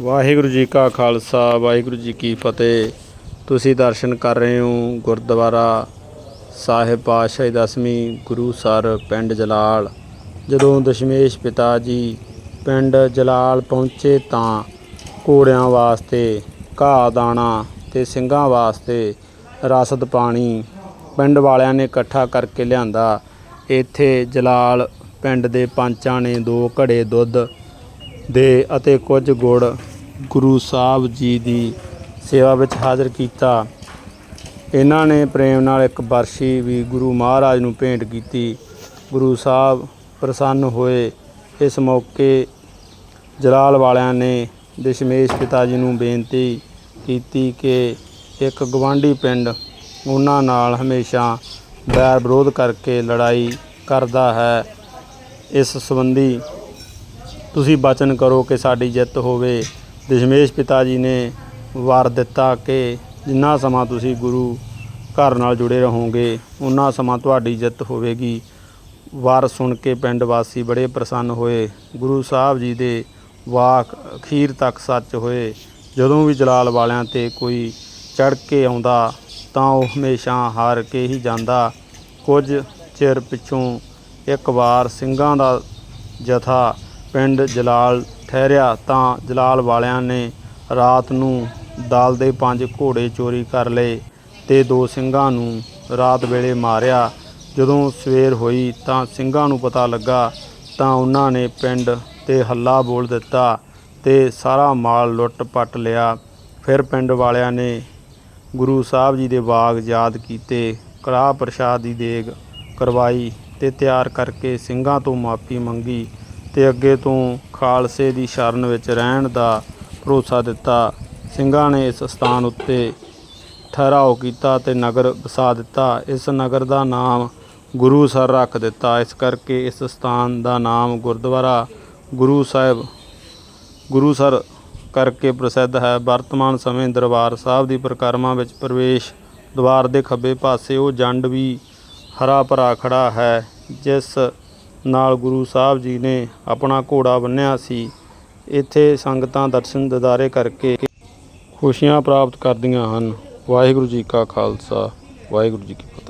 ਵਾਹਿਗੁਰੂ ਜੀ ਕਾ ਖਾਲਸਾ, ਵਾਹਿਗੁਰੂ ਜੀ ਕੀ ਫਤਿਹ। ਤੁਸੀਂ ਦਰਸ਼ਨ ਕਰ ਰਹੇ ਹੋ ਗੁਰਦੁਆਰਾ ਸਾਹਿਬ ਪਾਤਸ਼ਾਹੀ ਦਸਵੀਂ ਗੁਰੂ ਸਰ ਪਿੰਡ ਜਲਾਲ। ਜਦੋਂ ਦਸ਼ਮੇਸ਼ ਪਿਤਾ ਜੀ ਪਿੰਡ ਜਲਾਲ ਪਹੁੰਚੇ ਤਾਂ ਘੋੜਿਆਂ ਵਾਸਤੇ, ਘਾਹ ਦਾਣਾ ਤੇ ਸਿੰਘਾਂ ਵਾਸਤੇ ਰਸਦ ਪਾਣੀ ਪਿੰਡ ਵਾਲਿਆਂ ਨੇ ਇਕੱਠਾ ਕਰਕੇ ਲਿਆਂਦਾ। ਇੱਥੇ ਜਲਾਲ ਪਿੰਡ ਦੇ ਪੰਚਾਂ ਨੇ ਦੋ ਘੜੇ ਦੁੱਧ ਦੇ ਅਤੇ ਕੁਝ ਗੁੜ ਗੁਰੂ ਸਾਹਿਬ ਜੀ ਦੀ ਸੇਵਾ ਵਿੱਚ ਹਾਜ਼ਰ ਕੀਤਾ। ਇਹਨਾਂ ਨੇ ਪ੍ਰੇਮ ਨਾਲ ਇੱਕ ਬਰਸ਼ੀ ਵੀ ਗੁਰੂ ਮਹਾਰਾਜ ਨੂੰ ਭੇਂਟ ਕੀਤੀ। ਗੁਰੂ ਸਾਹਿਬ ਪ੍ਰਸੰਨ ਹੋਏ। ਇਸ ਮੌਕੇ ਜਲਾਲ ਵਾਲਿਆਂ ਨੇ ਦਸ਼ਮੇਸ਼ ਪਿਤਾ ਜੀ ਨੂੰ ਬੇਨਤੀ ਕੀਤੀ ਕਿ ਇੱਕ ਗਵਾਂਢੀ ਪਿੰਡ ਉਹਨਾਂ ਨਾਲ ਹਮੇਸ਼ਾ ਬੈਰ ਵਿਰੋਧ ਕਰਕੇ ਲੜਾਈ ਕਰਦਾ ਹੈ। ਇਸ ਸੰਬੰਧੀ ਤੁਸੀਂ ਬਚਨ ਕਰੋ ਕਿ ਸਾਡੀ ਜਿੱਤ ਹੋਵੇ। ਦਸ਼ਮੇਸ਼ ਪਿਤਾ ਜੀ ਨੇ ਵਾਰ ਦਿੱਤਾ ਕਿ ਜਿੰਨਾ ਸਮਾਂ ਤੁਸੀਂ ਗੁਰੂ ਘਰ ਨਾਲ ਜੁੜੇ ਰਹੋਗੇ ਉਨਾ ਸਮਾਂ ਤੁਹਾਡੀ ਜਿੱਤ ਹੋਵੇਗੀ। ਵਾਰ ਸੁਣ ਕੇ ਪਿੰਡ ਵਾਸੀ ਬੜੇ ਪ੍ਰਸੰਨ ਹੋਏ। ਗੁਰੂ ਸਾਹਿਬ ਜੀ ਦੇ ਵਾਕ ਅਖੀਰ ਤੱਕ ਸੱਚ ਹੋਏ। ਜਦੋਂ ਵੀ ਜਲਾਲ ਵਾਲਿਆਂ ਤੇ ਕੋਈ ਚੜ ਕੇ ਆਉਂਦਾ, ਤਾਂ ਉਹ ਹਮੇਸ਼ਾ ਹਾਰ ਕੇ ਹੀ ਜਾਂਦਾ। ਕੁਝ ਚਿਰ ਪਿੱਛੋਂ ਇੱਕ ਵਾਰ ਸਿੰਘਾਂ ਦਾ ਜਥਾ ਪਿੰਡ ਜਲਾਲ ਠਹਿਰਿਆ ਤਾਂ ਜਲਾਲ ਵਾਲਿਆਂ ਨੇ ਰਾਤ ਨੂੰ ਦਾਲ ਦੇ ਪੰਜ ਘੋੜੇ ਚੋਰੀ ਕਰ ਲਏ ਤੇ ਦੋ ਸਿੰਘਾਂ ਨੂੰ ਰਾਤ ਵੇਲੇ ਮਾਰਿਆ। ਜਦੋਂ ਸਵੇਰ ਹੋਈ ਤਾਂ ਸਿੰਘਾਂ ਨੂੰ ਪਤਾ ਲੱਗਾ ਤਾਂ ਉਹਨਾਂ ਨੇ ਪਿੰਡ ਤੇ ਹੱਲਾ ਬੋਲ ਦਿੱਤਾ ਤੇ ਸਾਰਾ ਮਾਲ ਲੁੱਟ ਪੱਟ ਲਿਆ। ਫਿਰ ਪਿੰਡ ਵਾਲਿਆਂ ਨੇ ਗੁਰੂ ਸਾਹਿਬ ਜੀ ਦੇ ਬਾਗ ਯਾਦ ਕੀਤੇ, ਕੜਾਹ ਪ੍ਰਸ਼ਾਦ ਦੀ ਦੇਗ ਕਰਵਾਈ ਤੇ ਤਿਆਰ ਕਰਕੇ ਸਿੰਘਾਂ ਤੋਂ ਮਾਫੀ ਮੰਗੀ। ਤੇ ਅੱਗੇ ਤੋਂ ਖਾਲਸੇ ਦੀ ਸ਼ਰਨ ਵਿੱਚ ਰਹਿਣ ਦਾ ਭਰੋਸਾ ਦਿੱਤਾ। ਸਿੰਘਾਂ ਨੇ ਇਸ ਸਥਾਨ ਉੱਤੇ ਠਹਿਰਾਓ ਕੀਤਾ ਤੇ ਨਗਰ ਵਸਾ ਦਿੱਤਾ। ਇਸ ਨਗਰ ਦਾ ਨਾਮ ਗੁਰੂ ਸਰ ਰੱਖ ਦਿੱਤਾ। ਇਸ ਕਰਕੇ ਇਸ ਸਥਾਨ ਦਾ ਨਾਮ ਗੁਰਦੁਆਰਾ ਗੁਰੂ ਸਾਹਿਬ, ਗੁਰੂ ਸਰ ਕਰਕੇ ਪ੍ਰਸਿੱਧ ਹੈ। ਵਰਤਮਾਨ ਸਮੇਂ ਦਰਬਾਰ ਸਾਹਿਬ ਦੀ ਪ੍ਰਕਰਮਾ ਵਿੱਚ ਪ੍ਰਵੇਸ਼ ਦੁਆਰ ਦੇ ਖੱਬੇ ਪਾਸੇ ਉਹ ਜੰਡ ਵੀ ਹਰਾ ਭਰਾ ਖੜਾ ਹੈ, ਜਿਸ ਨਾਲ ਗੁਰੂ ਸਾਹਿਬ ਜੀ ਨੇ ਆਪਣਾ ਘੋੜਾ ਬੰਨਿਆ ਸੀ। ਇੱਥੇ ਸੰਗਤਾਂ ਦਰਸ਼ਨ ਦਿਦਾਰੇ ਕਰਕੇ ਖੁਸ਼ੀਆਂ ਪ੍ਰਾਪਤ ਕਰਦੀਆਂ ਹਨ। ਵਾਹਿਗੁਰੂ ਜੀ ਕਾ ਖਾਲਸਾ, ਵਾਹਿਗੁਰੂ ਜੀ ਕੀ ਫਤਿਹ।